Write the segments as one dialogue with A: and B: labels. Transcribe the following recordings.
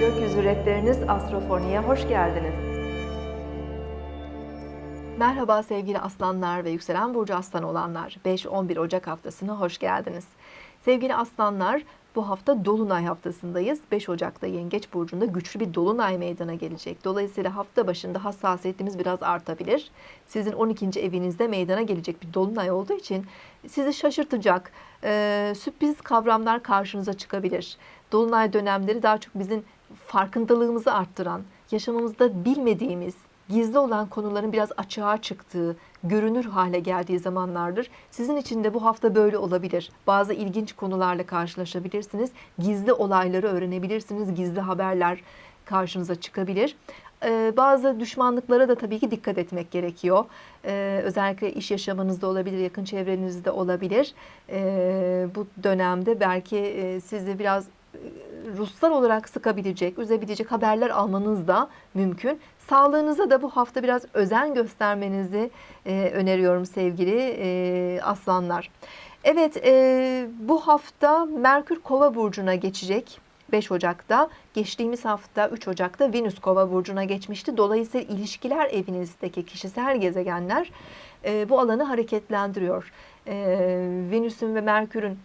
A: rehberiniz Astrofoni'ye hoş geldiniz. Merhaba sevgili aslanlar ve yükselen burcu aslan olanlar. 5-11 Ocak haftasına hoş geldiniz. Sevgili aslanlar bu hafta Dolunay haftasındayız. 5 Ocak'ta Yengeç Burcu'nda güçlü bir Dolunay meydana gelecek. Dolayısıyla hafta başında hassasiyetimiz biraz artabilir. Sizin 12. evinizde meydana gelecek bir Dolunay olduğu için sizi şaşırtacak, e, sürpriz kavramlar karşınıza çıkabilir. Dolunay dönemleri daha çok bizim farkındalığımızı arttıran, yaşamımızda bilmediğimiz, gizli olan konuların biraz açığa çıktığı, görünür hale geldiği zamanlardır. Sizin için de bu hafta böyle olabilir. Bazı ilginç konularla karşılaşabilirsiniz. Gizli olayları öğrenebilirsiniz. Gizli haberler karşınıza çıkabilir. Ee, bazı düşmanlıklara da tabii ki dikkat etmek gerekiyor. Ee, özellikle iş yaşamınızda olabilir, yakın çevrenizde olabilir. Ee, bu dönemde belki e, sizi biraz ruhsal olarak sıkabilecek, üzebilecek haberler almanız da mümkün. Sağlığınıza da bu hafta biraz özen göstermenizi e, öneriyorum sevgili e, aslanlar. Evet, e, bu hafta Merkür Kova burcuna geçecek. 5 Ocak'ta, geçtiğimiz hafta 3 Ocak'ta Venüs Kova burcuna geçmişti. Dolayısıyla ilişkiler evinizdeki kişisel gezegenler e, bu alanı hareketlendiriyor. E, Venüs'ün ve Merkür'ün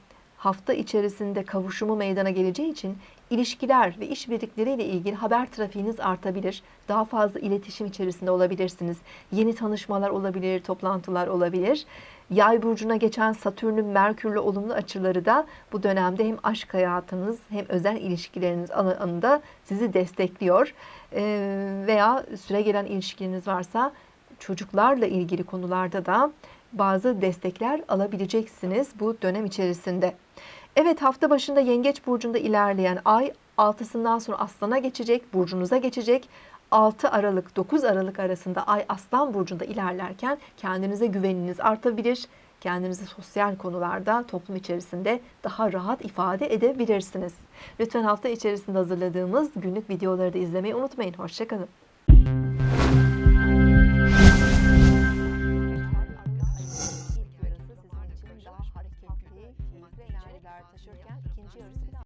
A: hafta içerisinde kavuşumu meydana geleceği için ilişkiler ve işbirlikleriyle ilgili haber trafiğiniz artabilir. Daha fazla iletişim içerisinde olabilirsiniz. Yeni tanışmalar olabilir, toplantılar olabilir. Yay burcuna geçen Satürn'ün Merkür'le olumlu açıları da bu dönemde hem aşk hayatınız hem özel ilişkileriniz alanında sizi destekliyor. Ee, veya süre gelen ilişkiniz varsa çocuklarla ilgili konularda da bazı destekler alabileceksiniz bu dönem içerisinde. Evet hafta başında Yengeç burcunda ilerleyen ay altısından sonra Aslan'a geçecek, burcunuza geçecek. 6 Aralık 9 Aralık arasında ay Aslan burcunda ilerlerken kendinize güveniniz artabilir. Kendinizi sosyal konularda toplum içerisinde daha rahat ifade edebilirsiniz. Lütfen hafta içerisinde hazırladığımız günlük videoları da izlemeyi unutmayın. Hoşçakalın. konuşurken ikinci yarısı